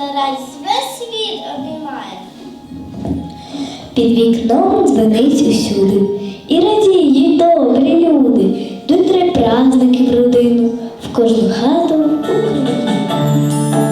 на радість весь світ обіймає. Під вікном дзвонить усюди і радіють добрі люди. Тут три праздники в родину в кожну хату. Україну.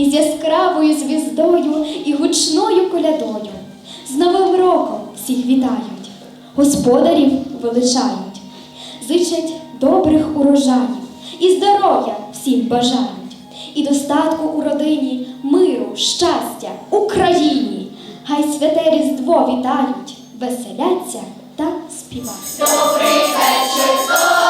із яскравою звіздою і гучною колядою. З Новим роком всіх вітають, господарів величають, зичать добрих урожаїв, і здоров'я всім бажають, і достатку у родині, миру, щастя, Україні. Хай святе різдво вітають, веселяться та співають. Добрий вечір!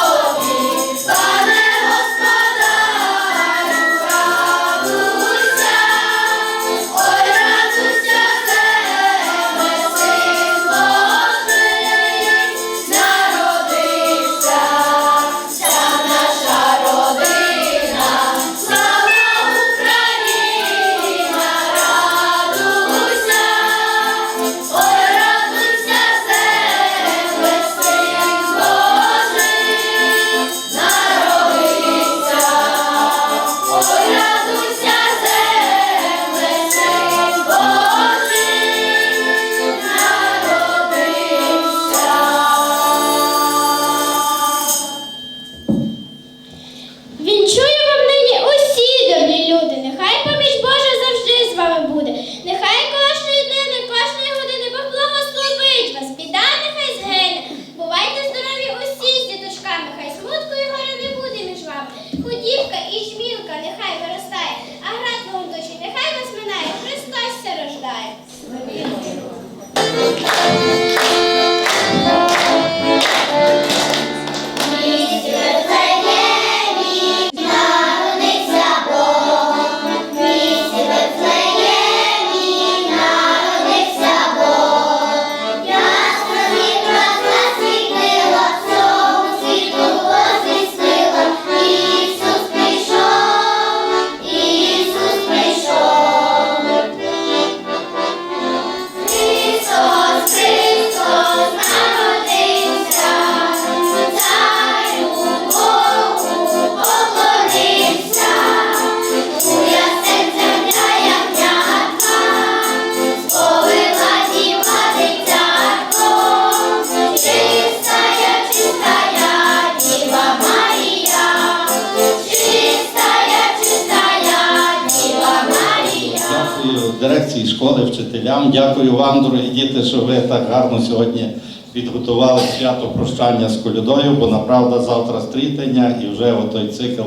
Вчителям. Дякую вам, дорогі діти, що ви так гарно сьогодні підготували свято прощання з колядою, бо направда завтра стрітення і вже той цикл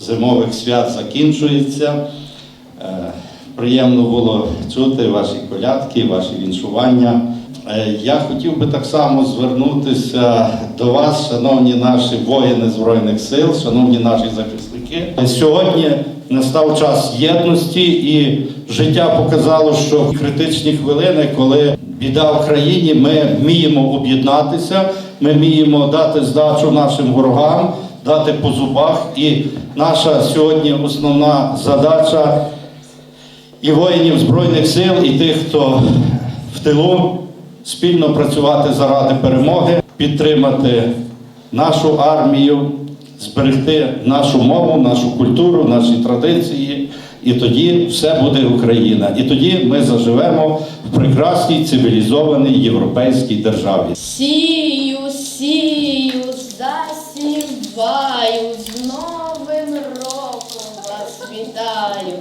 зимових свят закінчується. Е, Приємно було чути ваші колядки, ваші віншування. Е, Я хотів би так само звернутися до вас, шановні наші воїни Збройних сил, шановні наші захисники. Сьогодні настав час єдності, і життя показало, що в критичні хвилини, коли біда в країні, ми вміємо об'єднатися, ми вміємо дати здачу нашим ворогам, дати по зубах. І наша сьогодні основна задача і воїнів Збройних сил, і тих, хто в тилу, спільно працювати заради перемоги, підтримати нашу армію, зберегти нашу мову, нашу культуру, наші традиції. І тоді все буде Україна. І тоді ми заживемо в прекрасній цивілізованій європейській державі. Сію, сію, засіваю, з Новим роком вас вітаю,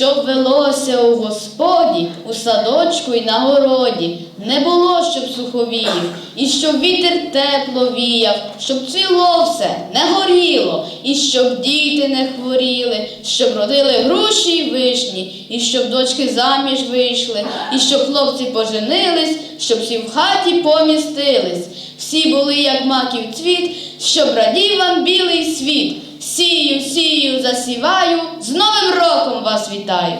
щоб велося у Господі, у садочку й на городі, не було, щоб суховіїв, і щоб вітер тепло віяв, щоб цвіло все, не горіло, і щоб діти не хворіли, щоб родили груші й вишні, і щоб дочки заміж вийшли, і щоб хлопці поженились, щоб всі в хаті помістились. Всі були, як маків цвіт, щоб радів вам білий світ. Сію, сію, засіваю, з Новим роком вас вітаю.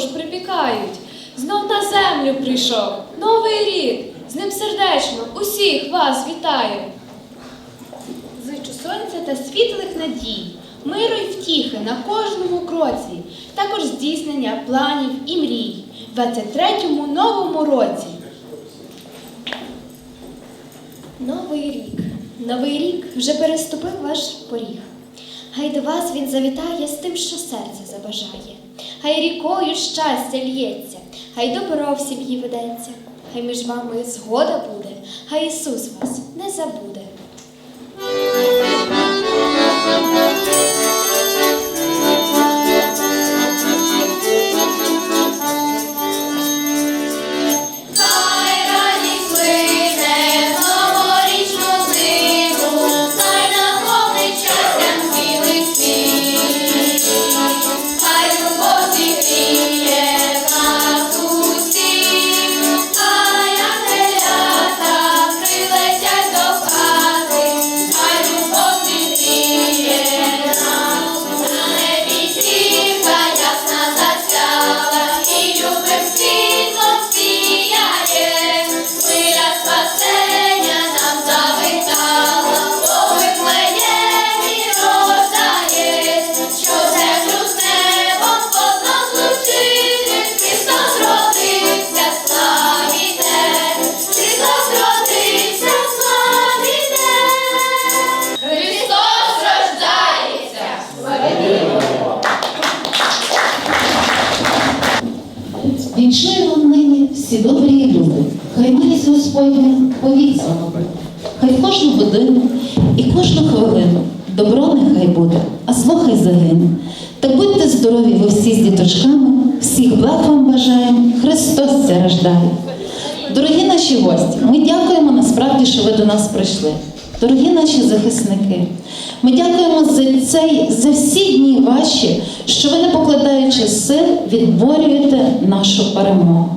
Чим припікають, знов на землю прийшов новий рік. З ним сердечно усіх вас вітаю. Зичу сонця та світлих надій, миру й втіхи на кожному кроці, також здійснення планів і мрій в 23-му новому році. Новий рік, новий рік вже переступив ваш поріг. Хай до вас він завітає з тим, що серце забажає. Хай рікою щастя л'ється, хай добро в сім'ї ведеться, хай між вами згода буде, хай Ісус вас не забуде. Кожну добро нехай буде, а зло хай загине. Та будьте здорові ви всі з діточками, всіх благ вам бажаємо, Христос ся рождає. Дорогі наші гості, ми дякуємо насправді, що ви до нас прийшли. Дорогі наші захисники, ми дякуємо за цей за всі дні ваші, що ви, не покладаючи сил, відборюєте нашу перемогу.